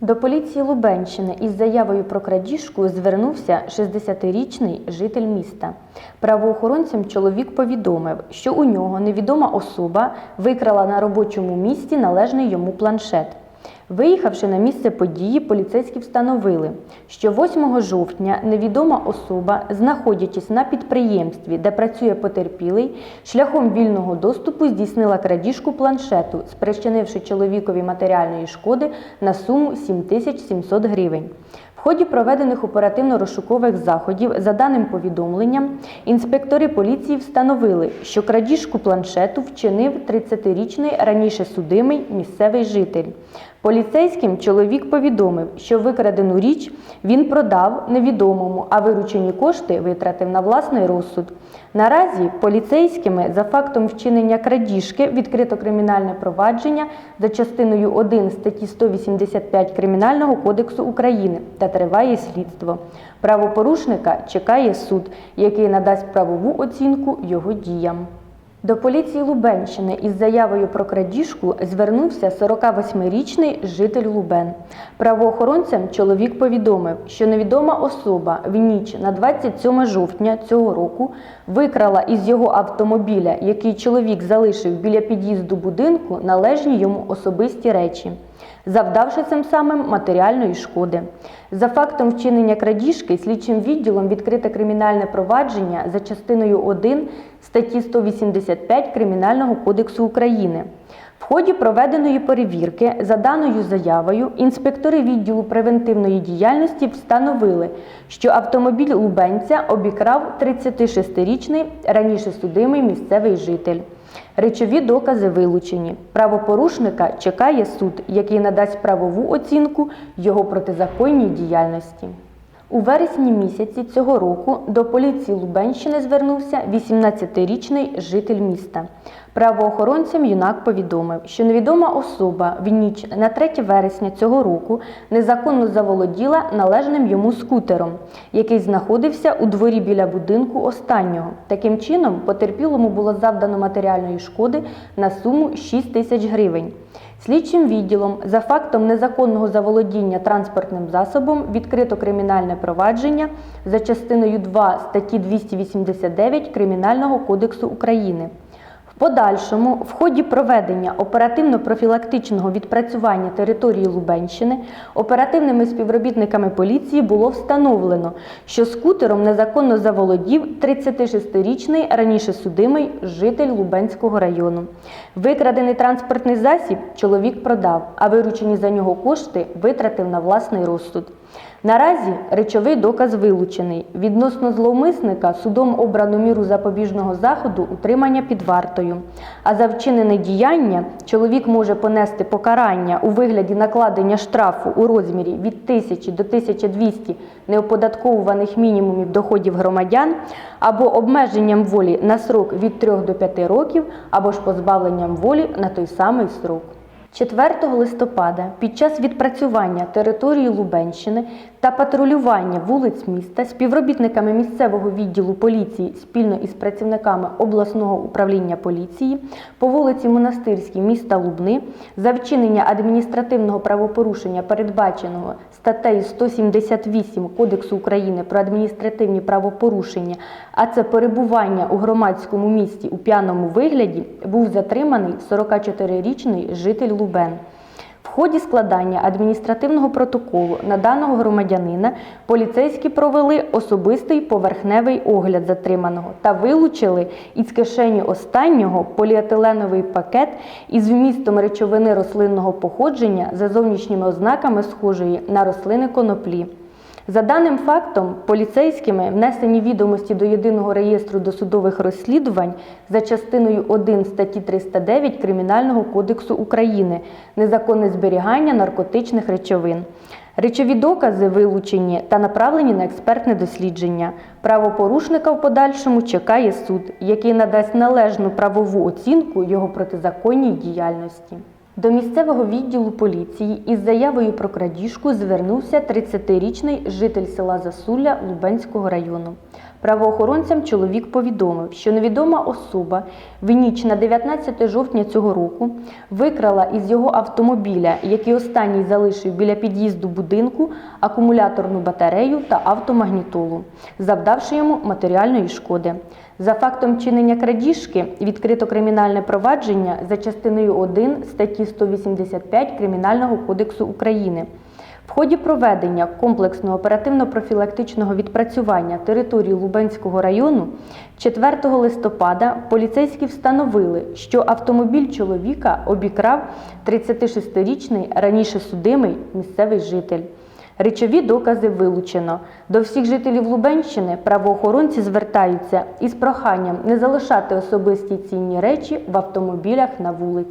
До поліції Лубенщини із заявою про крадіжку звернувся 60-річний житель міста. Правоохоронцям чоловік повідомив, що у нього невідома особа викрала на робочому місці належний йому планшет. Виїхавши на місце події, поліцейські встановили, що 8 жовтня невідома особа, знаходячись на підприємстві, де працює потерпілий, шляхом вільного доступу здійснила крадіжку планшету, спричинивши чоловікові матеріальної шкоди на суму 7700 гривень. В ході проведених оперативно-розшукових заходів, за даним повідомленням, інспектори поліції встановили, що крадіжку планшету вчинив 30-річний раніше судимий місцевий житель. Поліцейським чоловік повідомив, що викрадену річ він продав невідомому, а виручені кошти витратив на власний розсуд. Наразі поліцейськими за фактом вчинення крадіжки відкрито кримінальне провадження за частиною 1 статті 185 Кримінального кодексу України та триває слідство. Правопорушника чекає суд, який надасть правову оцінку його діям. До поліції Лубенщини із заявою про крадіжку звернувся 48-річний житель Лубен. Правоохоронцям чоловік повідомив, що невідома особа в ніч на 27 жовтня цього року викрала із його автомобіля, який чоловік залишив біля під'їзду будинку, належні йому особисті речі завдавши цим самим матеріальної шкоди. За фактом вчинення крадіжки слідчим відділом відкрите кримінальне провадження за частиною 1 статті 185 Кримінального кодексу України. В ході проведеної перевірки за даною заявою інспектори відділу превентивної діяльності встановили, що автомобіль Лубенця обікрав 36-річний раніше судимий місцевий житель. Речові докази вилучені. Правопорушника чекає суд, який надасть правову оцінку його протизаконній діяльності. У вересні місяці цього року до поліції Лубенщини звернувся 18-річний житель міста. Правоохоронцям юнак повідомив, що невідома особа в ніч на 3 вересня цього року незаконно заволоділа належним йому скутером, який знаходився у дворі біля будинку останнього. Таким чином, потерпілому було завдано матеріальної шкоди на суму 6 тисяч гривень. Слідчим відділом за фактом незаконного заволодіння транспортним засобом відкрито кримінальне провадження за частиною 2 статті 289 Кримінального кодексу України. Подальшому, в ході проведення оперативно-профілактичного відпрацювання території Лубенщини оперативними співробітниками поліції було встановлено, що скутером незаконно заволодів 36-річний раніше судимий житель Лубенського району. Викрадений транспортний засіб чоловік продав, а виручені за нього кошти витратив на власний розсуд. Наразі речовий доказ вилучений. Відносно зловмисника судом обрано міру запобіжного заходу утримання під вартою. А за вчинене діяння чоловік може понести покарання у вигляді накладення штрафу у розмірі від 1000 до 1200 неоподатковуваних мінімумів доходів громадян або обмеженням волі на срок від 3 до 5 років, або ж позбавленням волі на той самий срок. 4 листопада під час відпрацювання території Лубенщини та патрулювання вулиць міста співробітниками місцевого відділу поліції спільно із працівниками обласного управління поліції по вулиці Монастирській міста Лубни за вчинення адміністративного правопорушення, передбаченого статтею 178 Кодексу України про адміністративні правопорушення, а це перебування у громадському місті у п'яному вигляді, був затриманий 44-річний житель Лубен. В ході складання адміністративного протоколу на даного громадянина поліцейські провели особистий поверхневий огляд затриманого та вилучили із кишені останнього поліетиленовий пакет із вмістом речовини рослинного походження за зовнішніми ознаками схожої на рослини коноплі. За даним фактом, поліцейськими внесені відомості до єдиного реєстру досудових розслідувань за частиною 1 статті 309 Кримінального кодексу України незаконне зберігання наркотичних речовин. Речові докази вилучені та направлені на експертне дослідження. Правопорушника в подальшому чекає суд, який надасть належну правову оцінку його протизаконній діяльності. До місцевого відділу поліції із заявою про крадіжку звернувся 30-річний житель села Засулля Лубенського району. Правоохоронцям чоловік повідомив, що невідома особа в ніч на 19 жовтня цього року викрала із його автомобіля, який останній залишив біля під'їзду будинку, акумуляторну батарею та автомагнітолу, завдавши йому матеріальної шкоди. За фактом чинення крадіжки відкрито кримінальне провадження за частиною 1 статті 185 Кримінального кодексу України. В ході проведення комплексного оперативно-профілактичного відпрацювання території Лубенського району 4 листопада поліцейські встановили, що автомобіль чоловіка обікрав 36-річний раніше судимий місцевий житель. Речові докази вилучено. До всіх жителів Лубенщини правоохоронці звертаються із проханням не залишати особисті цінні речі в автомобілях на вулиці.